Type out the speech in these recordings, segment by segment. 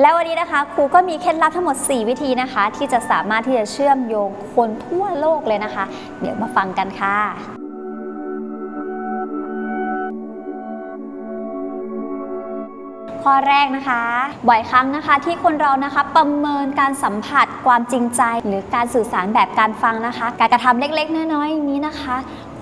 แล้ววันนี้นะคะครูก็มีเคล็ดลับทั้งหมด 4 วิธีนะคะ ที่จะสามารถที่จะเชื่อมโยงคนทั่วโลกเลยนะคะ เดี๋ยวมาฟังกันค่ะข้อแรกนะคะ บ่อยครั้งนะคะที่คนเรานะคะประเมินการสัมผัสความจริงใจ หรือการสื่อสารแบบการฟังนะคะ การกระทำเล็กๆ น้อยๆอย่างนี้นะคะ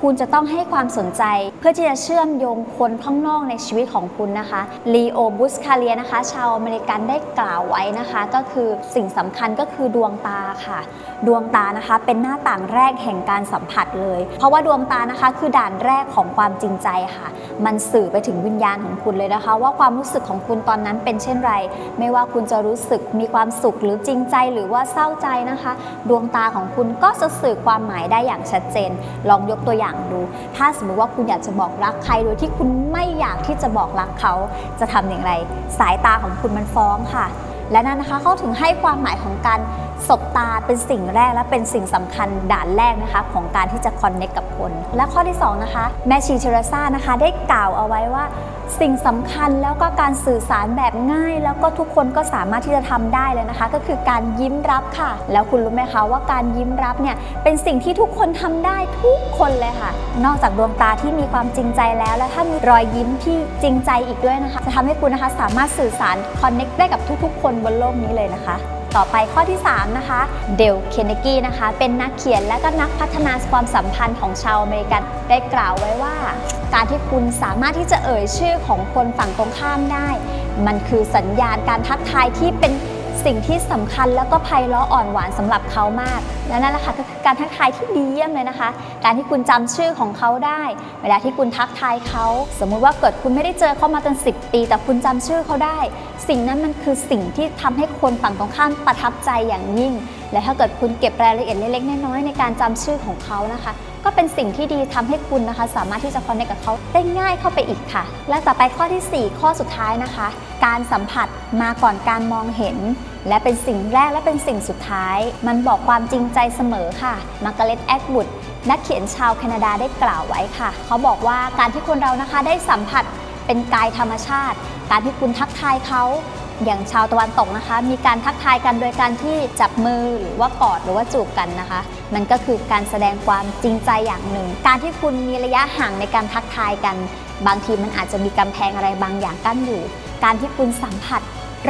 คุณจะต้องให้ความสนใจ เพื่อที่จะเชื่อมโยงคนข้างนอกในชีวิตของคุณนะคะลีโอบุสคาเลียนะคะ ชาวอเมริกันได้กล่าวไว้นะคะ ก็คือสิ่งสำคัญก็คือดวงตาค่ะ ดวงตานะคะเป็นหน้าต่างแรกแห่งการสัมผัสเลย เพราะว่าดวงตานะคะคือด่านแรกของความจริงใจค่ะ มันสื่อไปถึงวิญญาณของคุณเลยนะคะ ว่าความรู้สึกของคุณตอนนั้นเป็นเช่นไร ไม่ว่าคุณจะรู้สึกมีความสุขหรือจริงใจหรือว่าเศร้าใจนะคะ ดวงตาของคุณก็จะสื่อความหมายได้อย่างชัดเจน ลองยกตัวอย่างดู ถ้าสมมติว่าคุณอยากจะบอกรักใครโดยที่คุณไม่อยากที่จะบอกรักเขาจะทำอย่างไร สายตาของคุณมันฟ้องค่ะ และนั่นนะคะเขาถึงให้ความหมายของการสบตาเป็นสิ่งแรกและเป็นสิ่งสำคัญด่านแรกนะคะของการที่จะคอนเน c t กับคน และข้อที่ 2 นะคะ แมชีเทเรซ่านะคะ ได้กล่าวเอาไว้ว่าสิ่งสำคัญแล้วก็การสื่อสารแบบง่าย แล้วก็ทุกคนก็สามารถที่จะทำได้เลยนะคะ ก็คือการยิ้มรับค่ะ แล้วคุณรู้ไหมคะว่าการยิ้มรับเนี่ยเป็นสิ่งที่ทุกคนทำได้ทุกคนเลยค่ะ นอกจากดวงตาที่มีความจริงใจแล้ว และถ้ามีรอยยิ้มที่จริงใจอีกด้วยนะคะ จะทำให้คุณนะคะสามารถสื่อสารคอนเน็กได้กับทุกๆ คนบนโลกนี้เลยนะคะ ต่อไปข้อที่ 3 นะคะ เดล เคนเนกี้นะคะ เป็นนักเขียนและก็นักพัฒนาความสัมพันธ์ของชาวอเมริกัน ได้กล่าวไว้ว่า การที่คุณสามารถที่จะเอ่ยชื่อของคนฝั่งตรงข้ามได้ มันคือสัญญาณการทักทายที่เป็น สิ่งที่สำคัญแล้วก็ไพเราะอ่อนหวานสำหรับเขามาก และนั่นแหละค่ะก็คือการทักทายที่ดีเยี่ยมเลยนะคะ การที่คุณจำชื่อของเขาได้ เวลาที่คุณทักทายเขา สมมุติว่าเกิดคุณไม่ได้เจอเขามาตั้งสิปี แต่คุณจำชื่อเขาได้ สิ่งนั้นมันคือสิ่งที่ทำให้คนฝั่งตรงข้ามประทับใจอย่างยิ่ง และถ้าเกิดคุณเก็บรายละเอียดเล็กๆน้อยๆในการจำชื่อของเขานะคะ ก็เป็นสิ่งที่ดีทำให้คุณนะคะ สามารถที่จะคอนเนคกับเขาได้ง่ายเข้าไปอีกค่ะ และต่อไปข้อทีสี่ 4 ข้อสุดท้ายนะคะ การสัมผัสมาก่อนการมองเห็น และเป็นสิ่งแรกและเป็นสิ่งสุดท้าย มันบอกความจริงใจเสมอค่ะมาร์กาเร็ตแอคบุดนักเขียนชาวแคนาดาได้กล่าวไว้ค่ะ เขาบอกว่าการที่คนเรานะคะได้สัมผัส เป็นกายธรรมชาติ การที่คุณทักทายเขาอย่างชาวตะวันตกนะคะ มีการทักทายกันโดยการที่จับมือหรือว่ากอดหรือว่าจูบกันนะคะ มันก็คือการแสดงความจริงใจอย่างหนึ่ง การที่คุณมีระยะห่างในการทักทายกัน บางทีมันอาจจะมีกำแพงอะไรบางอย่างกั้นอยู่ การที่คุณสัมผัส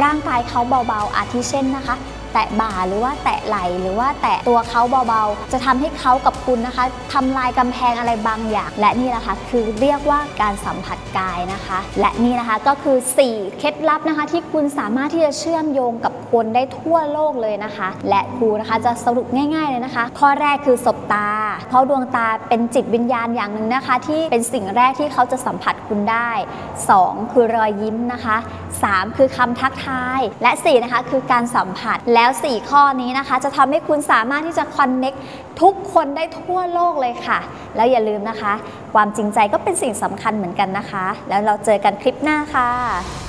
ร่างกายเขาเบาๆ อาทิเช่นนะคะ แตะบ่าหรือว่าแตะไหล่หรือว่าแตะตัวเขาเบาๆ จะทำให้เขากับคุณนะคะทำลายกำแพงอะไรบางอย่าง และนี่แหละค่ะคือเรียกว่าการสัมผัสกายนะคะ และนี่นะคะก็คือ 4 เคล็ดลับนะคะ ที่คุณสามารถที่จะเชื่อมโยงกับคนได้ทั่วโลกเลยนะคะ และครูนะคะจะสรุปง่าย ๆเลยนะคะ ข้อแรกคือสบตา เพราะดวงตาเป็นจิตวิญญาณอย่างหนึ่งนะคะ ที่เป็นสิ่งแรกที่เขาจะสัมผัสคุณได้ 2 คือรอยยิ้มนะคะ 3 คือคำทักทาย และ4นะคะคือการสัมผัสแล้4 ข้อนี้นะคะ จะทำให้คุณสามารถที่จะคอนเน็กทุกคนได้ทั่วโลกเลยค่ะ แล้วอย่าลืมนะคะ ความจริงใจก็เป็นสิ่งสำคัญเหมือนกันนะคะ แล้วเราเจอกันคลิปหน้าค่ะ